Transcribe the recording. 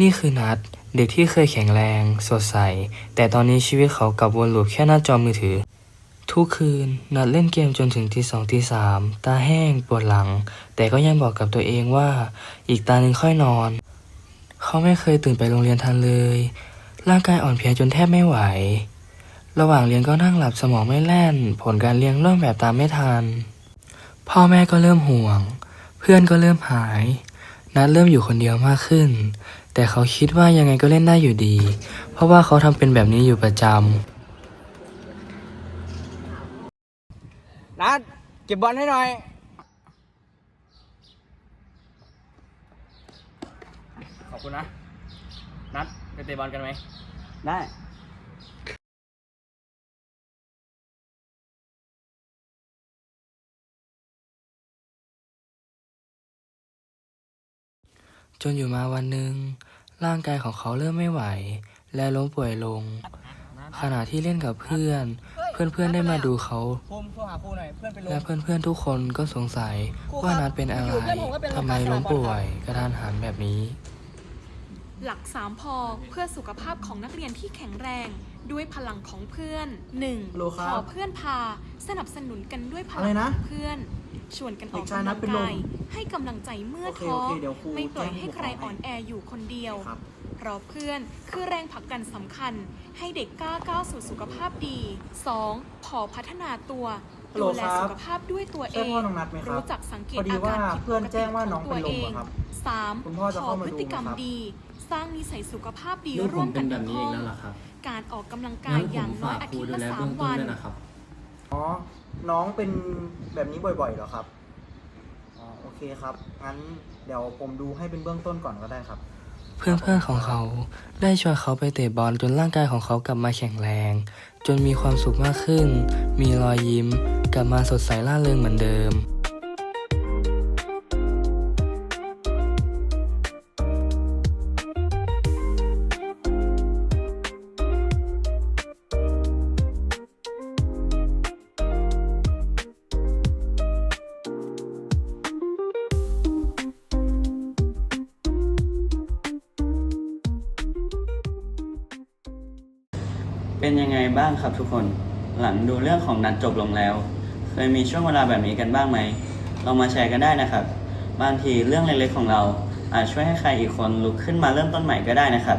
นี่คือนัดเด็กที่เคยแข็งแรง สดใส แต่ตอนนี้ชีวิตเขากลับวนลูปแค่หน้าจอมือถือ ทุกคืนนัดเล่นเกมจนถึงตีสองตีสามตาแห้งปวดหลัง แต่ก็ยังบอกกับตัวเองว่า อีกตาหนึ่งค่อยนอน เขาไม่เคยตื่นไปโรงเรียนทันเลย ร่างกายอ่อนเพลียจนแทบไม่ไหว ระหว่างเรียนก็นั่งหลับสมองไม่แล่น ผลการเรียนเริ่มแบบตามไม่ทัน พ่อแม่ก็เริ่มห่วง เพื่อนก็เริ่มหาย นัดเริ่มอยู่คนเดียวมากขึ้น แต่เขาคิดว่ายังไงก็เล่นได้อยู่ดี เพราะว่าเขาทำเป็นแบบนี้อยู่ประจำนัดเก็บบอลให้หน่อย ขอบคุณนะ นัดไปเตะบอลกันไหมได้ จนอยู่มาวันหนึ่งร่างกายของเขาเริ่มไม่ไหว และล้มป่วยลง ขณะที่เล่นกับเพื่อน เพื่อนๆได้มาดูเขาภูมิโทรหาครูหน่อยเพื่อนไปลงและเพื่อนๆทุกคนก็สงสัยว่านัดเป็นอะไรทำไมล้มป่วยกระทันหันแบบนี้ หลัก3พอเพื่อสุขภาพของนักเรียนที่แข็งแรง ด้วยพลังของเพื่อนฮัลโหล 1. ครัขบอเพื่อนพา สนับสนุนกันด้วยพอะลัไรงนะของเพื่อน ชวนกันออกเด็กชายกำนัลัดงเป็นลมกายให้กำลังใจเมื่อโอเคท้อโอเคเดี๋ยวครูไม่ปล่อยแจ้งให้ใครผู้ปกครองอ่อนแออยู่คนเดียวครับเพราะเพื่อนคือแรงผลักดันสำคัญ ให้เด็กกล้าก้าวสู่สุขภาพดี 2. ขอพัฒนาตัวฮัลโหลดูแลครับสุขภาพด้วยตัวเอใช่งพ่อน้องนัทไหมครับรู้จักสังเกตพอดีอาการว่าผิดเพื่อนปกแจ้ติงว่าขน้อองงตัวเป็นลเอมงอะครับสามคุณพ่อจะขอเข้ามาพฤดูติกรรมไหมครับดี สร้างนิสัยสุขภาพดีลูกผร่วมมเป็กันนแบบทั้งนี้ห้เอองงแล้วเหรอครับการออกกำลังกางั้ยนอผย่างมน้อฝายกอาครูทิตย์ดูละแลสาเบื้อมงต้นวันด้วยนะครับอ๋อ น้องเป็นแบบนี้บ่อยๆเหรอครับอ๋อโอเคครับ งั้นเดี๋ยวผมดูให้เป็นเบื้องต้นก่อนก็ได้ครับ เพื่อนๆของเขาได้ชวนเขาไปเตะบอลจนร่างกายของเขากลับมาแข็งแรง จนมีความสุขมากขึ้น มีรอยยิ้ม กลับมาสดใสร่าเริงเหมือนเดิม เป็นยังไงบ้างครับทุกคน หลังดูเรื่องของนัดจบลงแล้ว เคยมีช่วงเวลาแบบนี้กันบ้างไหมลองมาแชร์กันได้นะครับ บางทีเรื่องเล็กๆของเรา อาจช่วยให้ใครอีกคนลุกขึ้นมาเริ่มต้นใหม่ก็ได้นะครับ